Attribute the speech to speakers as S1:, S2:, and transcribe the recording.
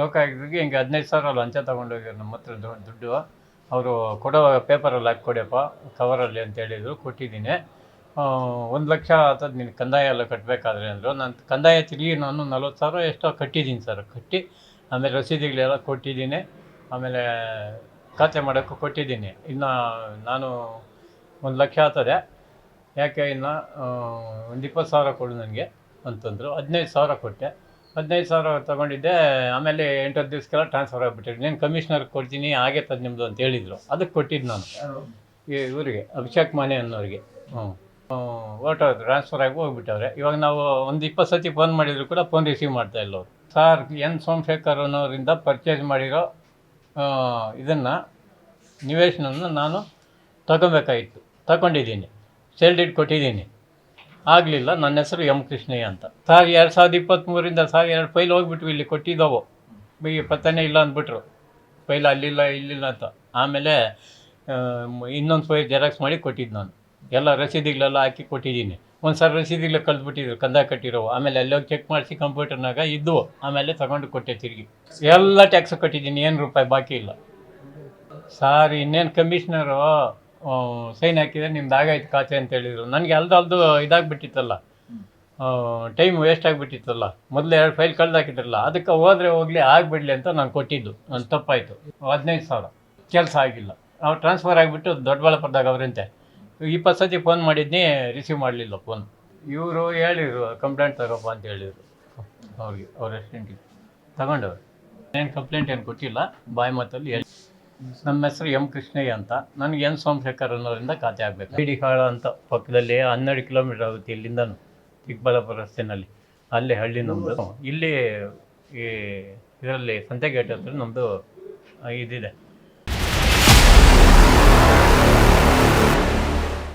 S1: ಲೋಕಾಯುಕ್ತರಿಗೆ ಹಿಂಗೆ ಹದಿನೈದು ಸಾವಿರ ಲಂಚ ತೊಗೊಂಡೋಗ್ಯಾರ ನಮ್ಮ ಹತ್ರ ದುಡ್ಡು. ಅವರು ಕೊಡೋ ಪೇಪರಲ್ಲಿ ಹಾಕಿ ಕೊಡಿಯಪ್ಪ ಕವರಲ್ಲಿ ಅಂತ ಹೇಳಿದರು, ಕೊಟ್ಟಿದ್ದೀನಿ. ಒಂದು ಲಕ್ಷ ಅಥವಾ ನಿನ್ನ ಕಂದಾಯ ಎಲ್ಲ ಕಟ್ಟಬೇಕಾದ್ರೆ ಅಂದರು. ನಾನು ಕಂದಾಯ ತಿರುಗಿ ನಾನು ನಲ್ವತ್ತು ಸಾವಿರ ಎಷ್ಟೋ ಕಟ್ಟಿದ್ದೀನಿ ಸರ್. ಕಟ್ಟಿ ಆಮೇಲೆ ರಸೀದಿಗಳೆಲ್ಲ ಕೊಟ್ಟಿದ್ದೀನಿ. ಆಮೇಲೆ ಖಾತೆ ಮಾಡೋಕ್ಕೂ ಕೊಟ್ಟಿದ್ದೀನಿ. ಇನ್ನು ನಾನು ಒಂದು ಲಕ್ಷ ಆಗ್ತದೆ ಯಾಕೆ ಇನ್ನು ಒಂದು ಇಪ್ಪತ್ತು ಸಾವಿರ ಕೊಡು ನನಗೆ ಅಂತಂದರು. ಹದಿನೈದು ಸಾವಿರ ಕೊಟ್ಟೆ. ಹದಿನೈದು ಸಾವಿರ ತೊಗೊಂಡಿದ್ದೆ, ಆಮೇಲೆ ಎಂಟತ್ತು ದಿವಸಕ್ಕೆಲ್ಲ ಟ್ರಾನ್ಸ್ಫರ್ ಆಗಿಬಿಟ್ಟಿದ್ರು ನೀನು ಕಮಿಷನರ್ ಕೊಡ್ತೀನಿ, ಹಾಗೆ ತದ್ ನಿಮ್ಮದು ಅಂತ ಹೇಳಿದರು. ಅದಕ್ಕೆ ಕೊಟ್ಟಿದ್ದು ನಾನು. ಈ ಇವರಿಗೆ ಅಭಿಷೇಕ್ ಮಾನೆ ಅನ್ನೋರಿಗೆ. ಹ್ಞೂ ಓಟೋ ಟ್ರಾನ್ಸ್ಫರ್ ಆಗಿ ಹೋಗ್ಬಿಟ್ಟವ್ರೆ. ಇವಾಗ ನಾವು ಒಂದು ಇಪ್ಪತ್ತು ಸತಿ ಫೋನ್ ಮಾಡಿದ್ರು ಕೂಡ ಫೋನ್ ರಿಸೀವ್ ಮಾಡ್ತಾ ಇಲ್ಲ ಅವರು. ಸರ್ ಎನ್ ಸೋಮಶೇಖರ್ ಅನ್ನೋರಿಂದ ಪರ್ಚೇಸ್ ಮಾಡಿರೋ ಇದನ್ನು, ನಿವೇಶನವನ್ನು ನಾನು ತಗೊಬೇಕಾಗಿತ್ತು. ತಗೊಂಡಿದ್ದೀನಿ. ಸೇಲ್ ಡೀಡ್ ಕೊಟ್ಟಿದ್ದೀನಿ. ಆಗಲಿಲ್ಲ. ನನ್ನ ಹೆಸರು ಎಂ ಕೃಷ್ಣಯ್ಯ ಅಂತ. ಸರ್, ಎರಡು ಸಾವಿರದ ಇಪ್ಪತ್ತ್ಮೂರಿಂದ ಸರ್, ಎರಡು ಫೈಲ್ ಹೋಗ್ಬಿಟ್ವಿ ಇಲ್ಲಿ ಕೊಟ್ಟಿದ್ದಾವು. ಈಗ ಪತ್ತನೇ ಇಲ್ಲ ಅಂದ್ಬಿಟ್ರು. ಫೈಲ್ ಅಲ್ಲಿಲ್ಲ, ಇಲ್ಲಿಲ್ಲ ಅಂತ. ಆಮೇಲೆ ಇನ್ನೊಂದು ಫೈಲ್ ಜೆರಾಕ್ಸ್ ಮಾಡಿ ಕೊಟ್ಟಿದ್ದು ನಾನು. ಎಲ್ಲ ರಸೀದಿಗಳೆಲ್ಲ ಹಾಕಿ ಕೊಟ್ಟಿದ್ದೀನಿ. ಒಂದು ಸಲ ರಸೀದಿಗಳು ಕಳೆದ್ಬಿಟ್ಟಿದ್ರು ಕಂದ ಕಟ್ಟಿರೋ ಆಮೇಲೆ ಅಲ್ಲೋಗಿ ಚೆಕ್ ಮಾಡಿಸಿ ಕಂಪ್ಯೂಟರ್ನಾಗ ಇದ್ದವು. ಆಮೇಲೆ ತಗೊಂಡು ಕೊಟ್ಟೆ ತಿರುಗಿ. ಎಲ್ಲ ಟ್ಯಾಕ್ಸ್ ಕಟ್ಟಿದ್ದೀನಿ, ಏನು ರೂಪಾಯಿ ಬಾಕಿ ಇಲ್ಲ. ಸಾರ್, ಇನ್ನೇನು ಕಮಿಷನರು ಸೈನ್ ಹಾಕಿದ್ರೆ ನಿಮ್ದು ಆಗಾಯ್ತು ಖಾತೆ ಅಂತ ಹೇಳಿದರು. ನನಗೆ ಅಲ್ದು ಅಲ್ದು ಇದಾಗ್ಬಿಟ್ಟಿತ್ತಲ್ಲ. Time waste ಆಗಿಬಿಟ್ಟಿತ್ತಲ್ಲ. ಮೊದಲು ಎರಡು ಫೈಲ್ ಕಳೆದು ಹಾಕಿದ್ರಲ್ಲ ಅದಕ್ಕೆ ಹೋದರೆ ಹೋಗಲಿ, ಆಗಿಬಿಡ್ಲಿ ಅಂತ ನಾನು ಕೊಟ್ಟಿದ್ದು. ನನ್ನ ತಪ್ಪಾಯಿತು. ಹದಿನೈದು ಸಾವಿರ. ಕೆಲಸ ಆಗಿಲ್ಲ. ಅವ್ರು ಟ್ರಾನ್ಸ್ಫರ್ ಆಗಿಬಿಟ್ಟು ದೊಡ್ಡಬಳ್ಳಾಪುರದಾಗ ಅವರಂತೆ. ಇಪ್ಪತ್ತು ಸತಿ ಫೋನ್ ಮಾಡಿದ್ನಿ ರಿಸೀವ್ ಮಾಡಲಿಲ್ಲ ಫೋನ್ ಇವರು ಹೇಳಿದರು ಕಂಪ್ಲೇಂಟ್ ತಗೋಪ್ಪ ಅಂತ ಹೇಳಿದರು. ಅವ್ರಿಗೆ, ಅವ್ರ ರೆಸ್ಟೆಂಟಿಗೆ ತಗೊಂಡವ್ರು. ಏನು ಕಂಪ್ಲೇಂಟ್ ಏನು ಕೊಟ್ಟಿಲ್ಲ. ಬಾಯಿ ಮಾತಲ್ಲಿ ಹೇಳಿ ನಮ್ಮ ಹೆಸರು ಎಂ ಕೃಷ್ಣಯ್ಯ ಅಂತ. ನನಗೆ ಎನ್ ಸೋಮಶೇಖರ್ ಅನ್ನೋರಿಂದ ಖಾತೆ ಆಗಬೇಕು. ಬಿ ಡಿ ಕಾಳ ಅಂತ ಪಕ್ಕದಲ್ಲಿ ಹನ್ನೆರಡು ಕಿಲೋಮೀಟರ್ ಆಗುತ್ತೆ ಇಲ್ಲಿಂದನೂ, ಚಿಕ್ಕಬಳ್ಳಾಪುರ ರಸ್ತೆನಲ್ಲಿ. ಅಲ್ಲಿ ಹಳ್ಳಿ ನಮ್ಮದು ಇಲ್ಲಿ ಈ ಇದರಲ್ಲಿ ಸಂತೆಗೇಟ್ ಹತ್ರ ನಮ್ಮದು ಇದಿದೆ.